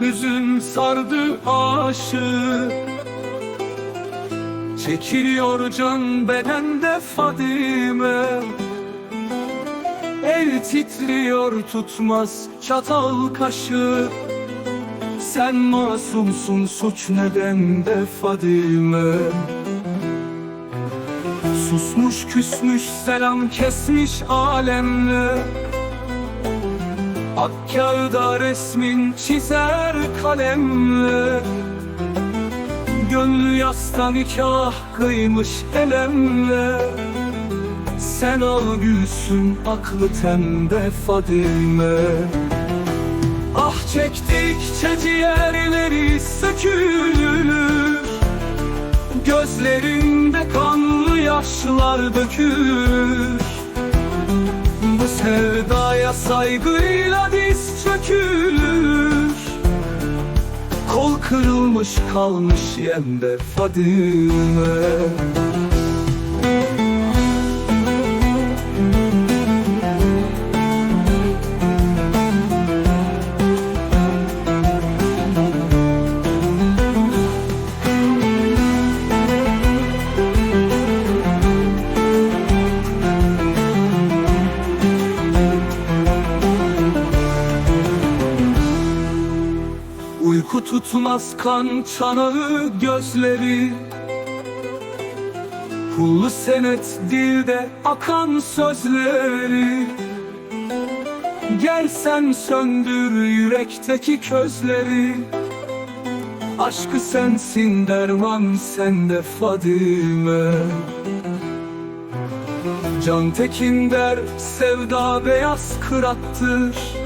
hüzün sardı aşığı Çekiliyor can bedende Fadime. El titriyor tutmaz çatal kaşı. Sen masumsun suç neden de Fadime? Susmuş küsmüş selam kesmiş alemle Ak kağıda resmin çizer kalemle. Gönlü yasta nikah kıymış elemle. Sen al gülsün aklı tende Fadime. Ah çektikçe ciğerleri sökülür. Gözlerinde kanlı yaşlar dökülür. Bu sevdaya saygıyla kırılmış kalmış yende Fadime Uyku tutmaz kan çanağı gözleri. Pullu senet dilde akan sözleri. Gel sen söndür yürekteki közleri. Aşkı sensin derman sende Fadime. Can Tekin der sevda beyaz kırattır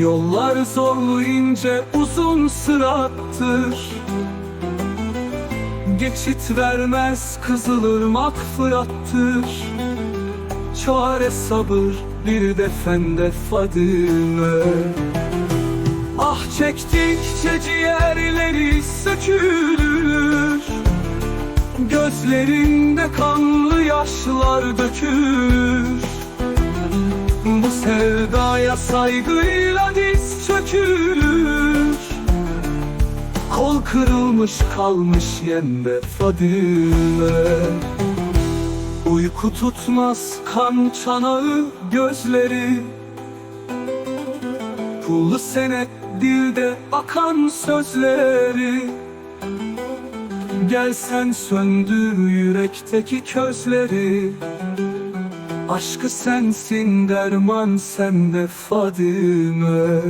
Yollar zorlu ince uzun sırattır. Geçit vermez kızılırmak fırattır Çare sabır bir defende Fadime. Ah çektikçe ciğerleri sökülür. Gözlerinde kanlı yaşlar dökülür bu sevdaya saygıyla diz çökülür. Kol kırılmış kalmış yende Fadime. Uyku tutmaz kan çanağı gözleri. Pullu senet dilde akan sözleri. Gel sen söndür yürekteki közleri Aşkı sensin derman sende Fadime